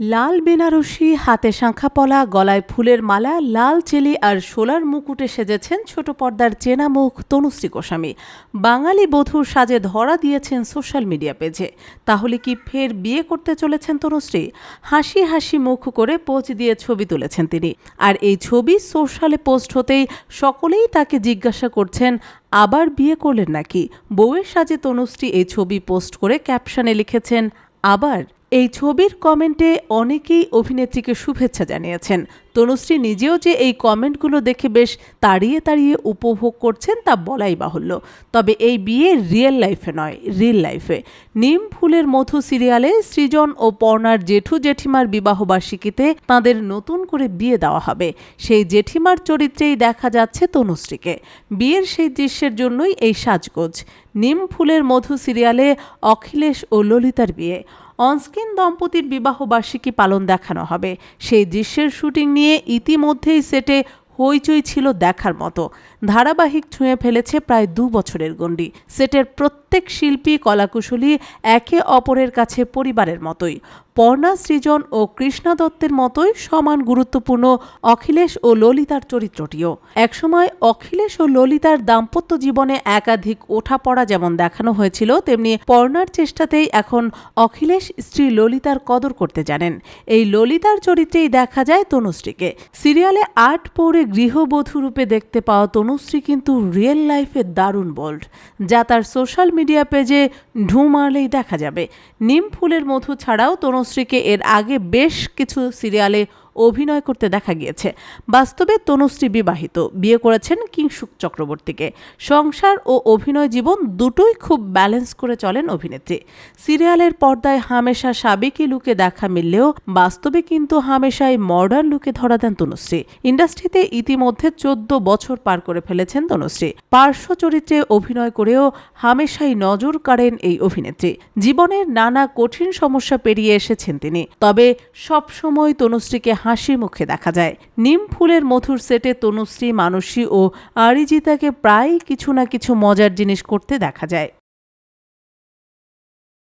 লাল বেনারসি হাতে শাঁখা পলা, গলায় ফুলের মালা, লাল চেলি আর সোলার মুকুটে সেজেছেন ছোট পর্দার চেনা মুখ তনুশ্রী গোস্বামী। বাঙালি বধূর সাজে ধরা দিয়েছেন সোশ্যাল মিডিয়া পেজে। তাহলে কি ফের বিয়ে করতে চলেছেন তনুশ্রী? হাসি হাসি মুখ করে পোজ দিয়ে ছবি তুলেছেন তিনি। আর এই ছবি সোশ্যালে পোস্ট হতেই সকলেই তাকে জিজ্ঞাসা করছেন, আবার বিয়ে করলেন নাকি? বউয়ের সাজে তনুশ্রী এই ছবি পোস্ট করে ক্যাপশনে লিখেছেন, আবার। এই ছবির কমেন্টে অনেকেই অভিনেত্রীকে শুভেচ্ছা জানিয়েছেন। তনুশ্রী নিজেও যে এই কমেন্টগুলো দেখে বেশ তাড়িয়ে তাড়িয়ে উপভোগ করছেন তা বলাই বাহুল্য। তবে এই বিয়ে রিয়েল লাইফে নয় রিয়েল লাইফে। নিম ফুলের মধু সিরিয়ালে সৃজন ও পর্ণার জেঠু জেঠিমার বিবাহবার্ষিকীতে তাঁদের নতুন করে বিয়ে দেওয়া হবে। সেই জেঠিমার চরিত্রেই দেখা যাচ্ছে তনুশ্রীকে। বিয়ের সেই দৃশ্যের জন্যই এই সাজগোজ। নিম ফুলের মধু সিরিয়ালে অখিলেশ ও ললিতার বিয়ে। অনস্ক্রিন দম্পতির বিবাহবার্ষিকী পালন দেখানো হবে। সেই দৃশ্যের শুটিং নিয়ে ইতিমধ্যেই সেটে হইচই ছিল দেখার মতো। ধারাবাহিক ছুঁয়ে ফেলেছে প্রায় দু বছরের গণ্ডি। সেটের প্রত্যেক শিল্পী, কলাকুশলী একে অপরের কাছে পরিবারের মতোই। পর্ণা সৃজন ও কৃষ্ণা দত্তের মতোই সমান গুরুত্বপূর্ণ অখিলেশ ও ললিতার চরিত্রটিও। একসময় অখিলেশ ও ললিতার দাম্পত্য জীবনে একাধিক ওঠাপড়া যেমন দেখানো হয়েছিল, তেমনি পর্ণার চেষ্টাতেই এখন অখিলেশ স্ত্রী ললিতার কদর করতে জানেন। এই ললিতার চরিত্রেই দেখা যায় তনুশ্রীকে। সিরিয়ালে আট পৌরে গৃহবধূ রূপে দেখতে পাওয়া তনুশ্রী কিন্তু রিয়েল লাইফে দারুণ বোল্ড যা তার সোশ্যাল মিডিয়া পেজে ঢু মারলেই দেখা যাবে। নিম ফুলের মধু ছাড়াও তনুশ্রীকে এর আগে বেশ কিছু সিরিয়ালে অভিনয় করতে দেখা গিয়েছে। বাস্তবে তনুশ্রী বিবাহিত। বিয়ে করেছেন কিংসুক চক্রবর্তীকে। সংসার ও অভিনয় জীবন দুটোই খুব ব্যালেন্স করে চলেন অভিনেত্রী। সিরিয়ালের পর্দায় হামেশা সাবেকি লুকে দেখা মিললেও বাস্তবে কিন্তু হামেশাই মডার্ন লুকে ধরা দেন তনুশ্রী। ইন্ডাস্ট্রিতে ইতিমধ্যে চোদ্দ বছর পার করে ফেলেছেন তনুশ্রী। পার্শ্ব চরিত্রে অভিনয় করেও হামেশাই নজর কাড়েন এই অভিনেত্রী। জীবনের নানা কঠিন সমস্যা পেরিয়ে এসেছেন তিনি। তবে সবসময় তনুশ্রীকে হাসি মুখে দেখা যায়। নিম ফুলের মধুর সেটে তনুশ্রী, মানসী ও আরিজিতাকে প্রায় কিছু না কিছু মজার জিনিস করতে দেখা যায়।